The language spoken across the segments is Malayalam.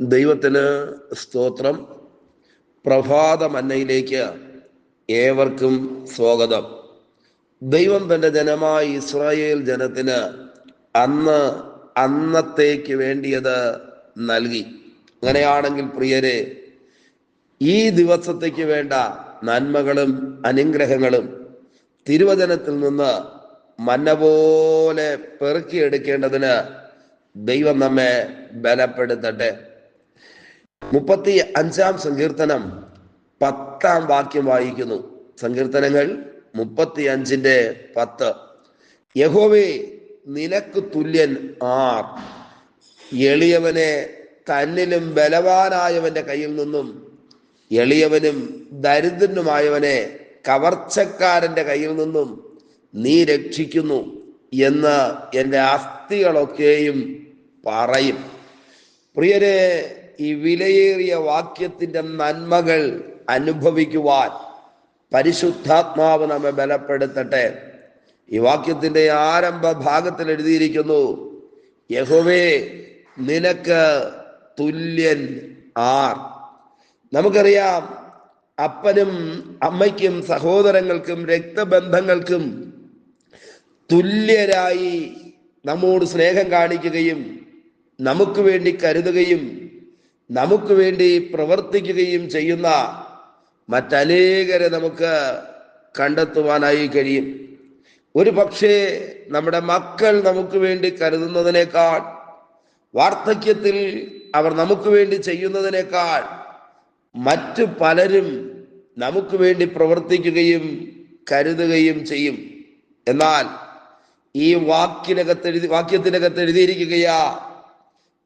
ദൈവത്തിന് സ്തോത്രം. പ്രഭാത മന്നയിലേക്ക് ഏവർക്കും സ്വാഗതം. ദൈവം തന്റെ ജനമായ ഇസ്രായേൽ ജനത്തിന് അന്ന് അന്നത്തേക്ക് വേണ്ടിയത് നൽകി. അങ്ങനെയാണെങ്കിൽ പ്രിയരെ ഈ ദിവസത്തേക്ക് വേണ്ട നന്മകളും അനുഗ്രഹങ്ങളും തിരുവചനത്തിൽ നിന്ന് മന്ന പോലെ പെറുക്കിയെടുക്കേണ്ടതിന് ദൈവം നമ്മെ ബലപ്പെടുത്തട്ടെ. മുപ്പത്തി അഞ്ചാം സങ്കീർത്തനം പത്താം വാക്യം വായിക്കുന്നു. സങ്കീർത്തനങ്ങൾ മുപ്പത്തി അഞ്ചിന്റെ പത്ത്. യഹോവേ നിനക്ക് തുല്യൻ ആർ. എളിയവനെ തന്നിലും ബലവാനായവന്റെ കയ്യിൽ നിന്നും എളിയവനും ദരിദ്രനുമായവനെ കവർച്ചക്കാരന്റെ കയ്യിൽ നിന്നും നീ രക്ഷിക്കുന്നു എന്ന് എന്റെ അസ്ഥികളൊക്കെയും പറയും. പ്രിയരെ ഈ വിലയേറിയ വാക്യത്തിന്റെ നന്മകൾ അനുഭവിക്കുവാൻ പരിശുദ്ധാത്മാവ് നമ്മെ ബലപ്പെടുത്തട്ടെ. ഈ വാക്യത്തിന്റെ ആരംഭ ഭാഗത്തിൽ എഴുതിയിരിക്കുന്നു യഹോവേ നിനക്ക് തുല്യൻ ആർ. നമുക്കറിയാം അപ്പനും അമ്മയ്ക്കും സഹോദരങ്ങൾക്കും രക്തബന്ധങ്ങൾക്കും തുല്യരായി നമ്മോട് സ്നേഹം കാണിക്കുകയും നമുക്ക് വേണ്ടി കരുതുകയും നമുക്ക് വേണ്ടി പ്രവർത്തിക്കുകയും ചെയ്യുന്ന മറ്റനേകരെ നമുക്ക് കണ്ടെത്തുവാനായി കഴിയും. ഒരു പക്ഷേ നമ്മുടെ മക്കൾ നമുക്ക് വേണ്ടി കരുതുന്നതിനേക്കാൾ വാർദ്ധക്യത്തിൽ അവർ നമുക്ക് വേണ്ടി ചെയ്യുന്നതിനേക്കാൾ മറ്റു പലരും നമുക്ക് വേണ്ടി പ്രവർത്തിക്കുകയും കരുതുകയും ചെയ്യും. എന്നാൽ ഈ വാക്കിനകത്ത് എഴുതി വാക്യത്തിനകത്ത് എഴുതിയിരിക്കുകയാ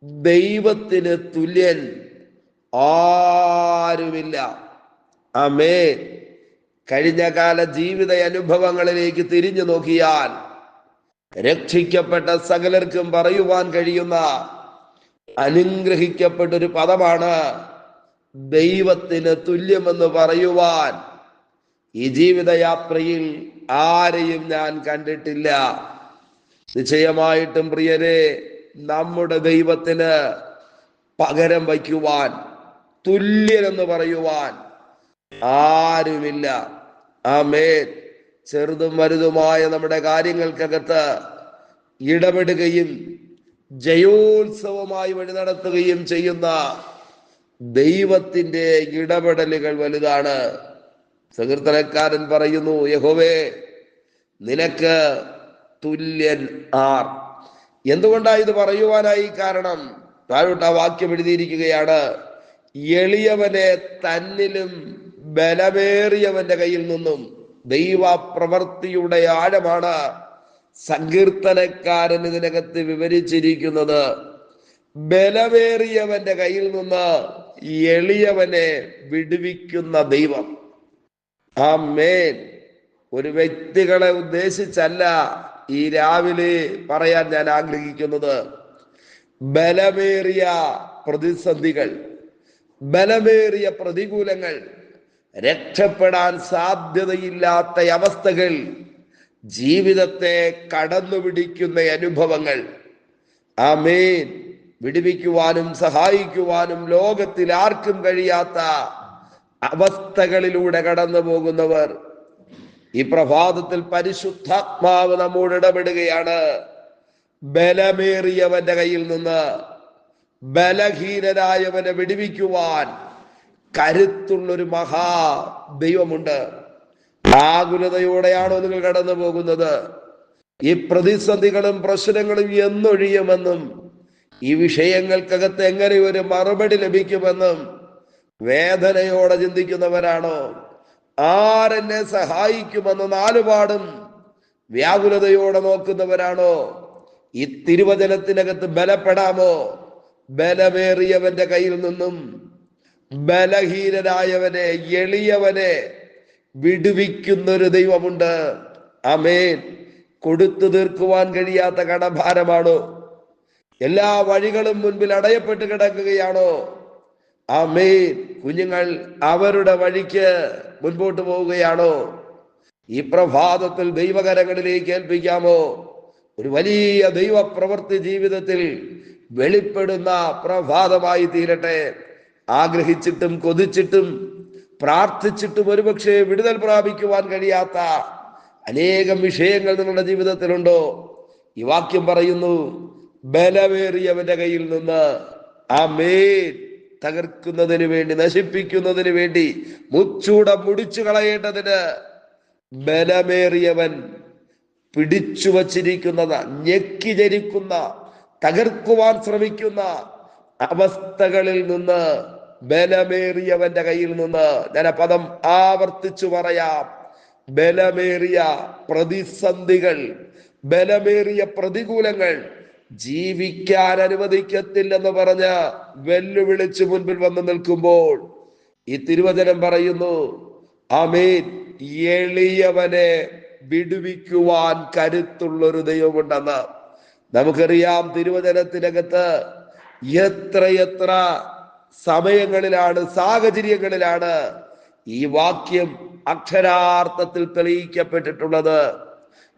ദൈവത്തിന് തുല്യൻ ആരുമില്ല. അമേ കഴിഞ്ഞ കാല ജീവിത അനുഭവങ്ങളിലേക്ക് തിരിഞ്ഞു നോക്കിയാൽ രക്ഷിക്കപ്പെട്ട സകലർക്കും പറയുവാൻ കഴിയുന്ന അനുഗ്രഹിക്കപ്പെട്ട ഒരു പദമാണ് ദൈവത്തിന് തുല്യമെന്ന് പറയുവാൻ. ഈ ജീവിതയാത്രയിൽ ആരെയും ഞാൻ കണ്ടിട്ടില്ല. നിശ്ചയമായിട്ടും പ്രിയരെ നമ്മുടെ ദൈവത്തിന് പകരം വയ്ക്കുവാൻ തുല്യനെന്ന് പറയുവാൻ ആരുമില്ല. ആ മേൽ ചെറുതും വലുതുമായ നമ്മുടെ കാര്യങ്ങൾക്കകത്ത് ഇടപെടുകയും ജയോത്സവമായി വഴി നടത്തുകയും ചെയ്യുന്ന ദൈവത്തിന്റെ ഇടപെടലുകൾ വലുതാണ്. സങ്കീർത്തനക്കാരൻ പറയുന്നു യഹോവേ നിനക്ക് തുല്യൻ ആർ. എന്തുകൊണ്ടാണ് ഇത് പറയുവാനായി കാരണം? താഴോട്ട് ആ വാക്യം എഴുതിയിരിക്കുകയാണ്. എളിയവനെ തന്നിലും ബലമേറിയവന്റെ കയ്യിൽ നിന്നും ദൈവ പ്രവൃത്തിയുടെ ആഴമാണ് സങ്കീർത്തനക്കാരൻ ഇതിനകത്ത് വിവരിച്ചിരിക്കുന്നത്. ബലമേറിയവന്റെ കയ്യിൽ നിന്ന് എളിയവനെ വിടുവിക്കുന്ന ദൈവം. ആ മേൻ ഒരു വ്യക്തികളെ ഉദ്ദേശിച്ചല്ല ഈ രാവിലെ പറയാൻ ഞാൻ ആഗ്രഹിക്കുന്നത്. ബലമേറിയ പ്രതിസന്ധികൾ. ബലമേറിയ പ്രതികൂലങ്ങൾ രക്ഷപ്പെടാൻ സാധ്യതയില്ലാത്ത അവസ്ഥകൾ ജീവിതത്തെ കടന്നു പിടിക്കുന്ന അനുഭവങ്ങൾ. ആമേൻ. വിടുവിക്കുവാനും സഹായിക്കുവാനും ലോകത്തിൽ ആർക്കും കഴിയാത്ത അവസ്ഥകളിലൂടെ കടന്നു പോകുന്നവർ ഈ പ്രഭാതത്തിൽ പരിശുദ്ധാത്മാവ് നമ്മോട് ഇടപെടുകയാണ്. ബലമേറിയവന്റെ കയ്യിൽ നിന്ന് ബലഹീനരായവനെ വിടുവിക്കുവാൻ കരുത്തുള്ളൊരു മഹാ ദൈവമുണ്ട്. ആകുലതയോടെയാണോ നിങ്ങൾ കടന്നു പോകുന്നത്? ഈ പ്രതിസന്ധികളും പ്രശ്നങ്ങളും എന്നൊഴിയുമെന്നും ഈ വിഷയങ്ങൾക്കകത്ത് എങ്ങനെ ഒരു മറുപടി ലഭിക്കുമെന്നും വേദനയോടെ ചിന്തിക്കുന്നവരാണോ? ആരെന്നെ സഹായിക്കുമെന്ന് നാലുപാടും വ്യാകുലതയോടെ നോക്കുന്നവരാണോ? ഈ തിരുവചനത്തിനകത്ത് ബലപ്പെടാമോ? ബലമേറിയവന്റെ കയ്യിൽ നിന്നും ബലഹീനനായവനെ എളിയവനെ വിടുവിക്കുന്നൊരു ദൈവമുണ്ട്. അമേൻ കൊടുത്തു തീർക്കുവാൻ കഴിയാത്ത കടഭാരമാണോ. എല്ലാ വഴികളും മുൻപിൽ അടയപ്പെട്ട് കിടക്കുകയാണോ? അമേൻ കുഞ്ഞുങ്ങൾ അവരുടെ വഴിക്ക് മുൻപോട്ട് പോവുകയാണോ? ഈ പ്രഭാതത്തിൽ ദൈവകരങ്ങളിലേക്ക് ഏൽപ്പിക്കാമോ? ഒരു വലിയ ദൈവപ്രവർത്തി ജീവിതത്തിൽ വെളിപ്പെടുന്ന പ്രഭാതമായി തീരട്ടെ. ആഗ്രഹിച്ചിട്ടും കൊതിച്ചിട്ടും പ്രാർത്ഥിച്ചിട്ടും ഒരുപക്ഷെ വിടുതൽ പ്രാപിക്കുവാൻ കഴിയാത്ത അനേകം വിഷയങ്ങൾ നിങ്ങളുടെ ജീവിതത്തിലുണ്ടോ? ഈ വാക്യം പറയുന്നു ബലമേറിയവന്റെ കയ്യിൽ നിന്ന് ആ മേൽ തകർക്കുന്നതിന് വേണ്ടി നശിപ്പിക്കുന്നതിന് വേണ്ടി മുച്ചൂടം മുടിച്ചു കളയേണ്ടതിന് ബലമേറിയവൻ പിടിച്ചു വച്ചിരിക്കുന്ന ഞെക്കി ജരിക്കുന്ന തകർക്കുവാൻ ശ്രമിക്കുന്ന അവസ്ഥകളിൽ നിന്ന് ബലമേറിയവന്റെ കയ്യിൽ നിന്ന് ഞാൻ പദം ആവർത്തിച്ചു പറയാം. ബലമേറിയ പ്രതിസന്ധികൾ ബലമേറിയ പ്രതികൂലങ്ങൾ ജീവിക്കാൻ അനുവദിക്കത്തില്ലെന്ന് പറഞ്ഞ് വെല്ലുവിളിച്ച് മുൻപിൽ വന്നു നിൽക്കുമ്പോൾ ഈ തിരുവചനം പറയുന്നു ആമേൻ. എളിയവനെ വിടുവിക്കുവാൻ കരുത്തുള്ളൊരു ദൈവമുണ്ടെന്ന്. നമുക്കറിയാം തിരുവചനത്തിനകത്ത് എത്രയെത്ര സമയങ്ങളിലാണ് സാഹചര്യങ്ങളിലാണ് ഈ വാക്യം അക്ഷരാർത്ഥത്തിൽ തെളിയിക്കപ്പെട്ടിട്ടുള്ളത്.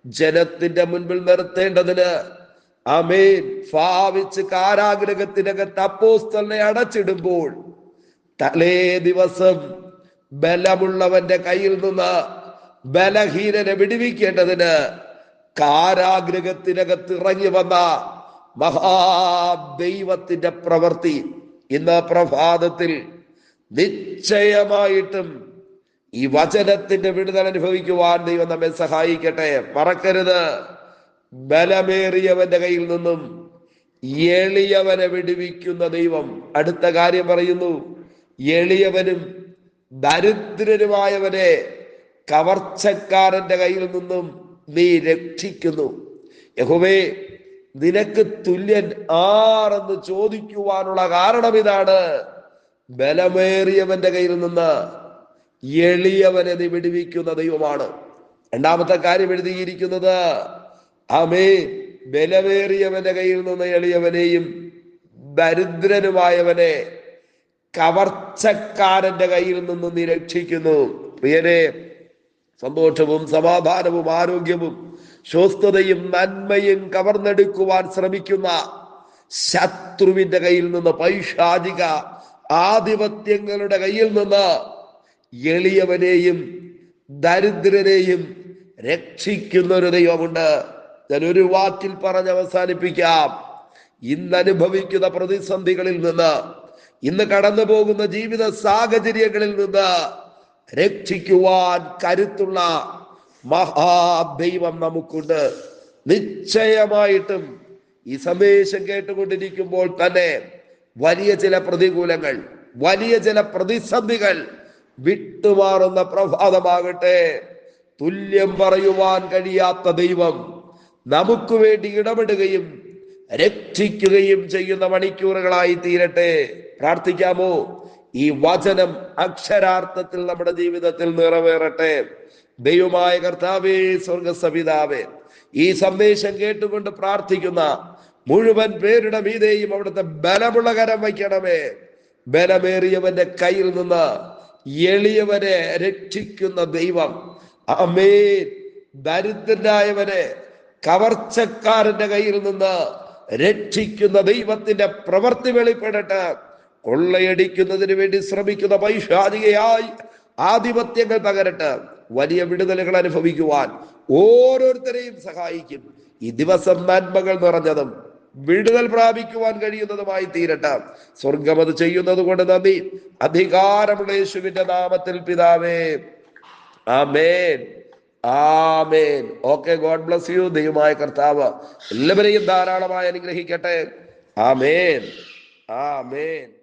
ജനത്തിന്റെ മുൻപിൽ നിർത്തേണ്ടതിന് അമേൻ ഭാവിച്ച് കാരാഗ്രഹത്തിനകത്ത് അപ്പോസ്തലിനെ അടച്ചിടുമ്പോൾ തലേ ദിവസം ബലമുള്ളവന്റെ കയ്യിൽ നിന്ന് ബലഹീനനെ വിടുവിക്കേണ്ടതിന് കാരാഗ്രഹത്തിനകത്ത് ഇറങ്ങി വന്ന മഹാദൈവത്തിന്റെ പ്രവൃത്തി ഇന്ന് പ്രഭാതത്തിൽ നിശ്ചയമായിട്ടും ഈ വചനത്തിന്റെ വിടുതൽ അനുഭവിക്കുവാൻ ദൈവം നമ്മെ സഹായിക്കട്ടെ. മറക്കരുത്. ബലമേറിയവന്റെ കയ്യിൽ നിന്നും എളിയവനെ വിടുവിക്കുന്ന ദൈവം. അടുത്ത കാര്യം പറയുന്നു. എളിയവനും ദരിദ്രനുമായവനെ കവർച്ചക്കാരന്റെ കയ്യിൽ നിന്നും നീ രക്ഷിക്കുന്നു. യഹുവേ നിനക്ക് തുല്യൻ ആരെന്ന് ചോദിക്കുവാനുള്ള കാരണം ഇതാണ് ബലമേറിയവന്റെ കയ്യിൽ നിന്ന് എളിയവനെ നീ വിടുവിക്കുന്ന ദൈവമാണ്. രണ്ടാമത്തെ കാര്യം എഴുതിയിരിക്കുന്നത് ആമേ ബലമേറിയവന്റെ കയ്യിൽ നിന്ന് എളിയവനെയും ദരിദ്രനുമായവനെ കവർച്ചക്കാരന്റെ കയ്യിൽ നിന്ന് നീ രക്ഷിക്കുന്നു. പ്രിയനെ സന്തോഷവും സമാധാനവും ആരോഗ്യവും സ്വസ്ഥതയും നന്മയും കവർന്നെടുക്കുവാൻ ശ്രമിക്കുന്ന ശത്രുവിന്റെ കയ്യിൽ നിന്ന് പൈശാചിക ആധിപത്യങ്ങളുടെ കയ്യിൽ നിന്ന് എളിയവനെയും ദരിദ്രരെയും രക്ഷിക്കുന്ന ഒരു ദൈവമുണ്ട്. ഞാൻ ഒരു വാക്കിൽ പറഞ്ഞ് അവസാനിപ്പിക്കാം. ഇന്ന് അനുഭവിക്കുന്ന പ്രതിസന്ധികളിൽ നിന്ന് ഇന്ന് കടന്നു പോകുന്ന ജീവിത സാഹചര്യങ്ങളിൽ നിന്ന് രക്ഷിക്കുവാൻ കരുത്തുള്ള മഹാദൈവം നമുക്കുണ്ട്. നിശ്ചയമായിട്ടും ഈ സന്ദേശം കേട്ടുകൊണ്ടിരിക്കുമ്പോൾ തന്നെ വലിയ ചില പ്രതികൂലങ്ങൾ വലിയ ചില പ്രതിസന്ധികൾ വിട്ടുമാറുന്ന പ്രഭാതമാകട്ടെ. തുല്യം പറയുവാൻ കഴിയാത്ത ദൈവം നമുക്ക് വേണ്ടി ഇടപെടുകയും രക്ഷിക്കുകയും ചെയ്യുന്ന മണിക്കൂറുകളായി തീരട്ടെ. പ്രാർത്ഥിക്കാമോ? ഈ വചനം അക്ഷരാർത്ഥത്തിൽ നമ്മുടെ ജീവിതത്തിൽ നിറവേറട്ടെ. ദൈവമായ കർത്താവേ സ്വർഗസപിതാവേ ഈ സന്ദേശം കേട്ടുകൊണ്ട് പ്രാർത്ഥിക്കുന്ന മുഴുവൻ പേരുടെ മീതെയും അവിടുത്തെ ബലമുള്ള കരം വയ്ക്കണമേ. ബലമേറിയവന്റെ കയ്യിൽ നിന്ന് എളിയവനെ രക്ഷിക്കുന്ന ദൈവം. അമേ ദരിദ്രനായവനെ കവർച്ചക്കാരന്റെ കയ്യിൽ നിന്ന് രക്ഷിക്കുന്ന ദൈവത്തിന്റെ പ്രവൃത്തി വെളിപ്പെടട്ടെ. കൊള്ളയടിക്കുന്നതിന് വേണ്ടി ശ്രമിക്കുന്ന പൈശാചികയായി ആധിപത്യങ്ങൾ തകരട്ടെ വലിയ വിടുതലുകൾ അനുഭവിക്കുവാൻ ഓരോരുത്തരെയും സഹായിക്കും. ഈ ദിവസം നന്മകൾ നിറഞ്ഞതും വിടുതൽ പ്രാപിക്കുവാൻ കഴിയുന്നതുമായി തീരട്ടെ. സ്വർഗം അത് ചെയ്യുന്നത് കൊണ്ട് നന്ദി. അധികാരമുള്ള യേശുവിന്റെ നാമത്തിൽ പിതാവേ. ആമേൻ. ആമേൻ. Okay God bless you. ദൈവമായ കർത്താവ് എല്ലാവരെയും ധാരാളമായി അനുഗ്രഹിക്കട്ടെ. ആമേൻ. ആമേൻ.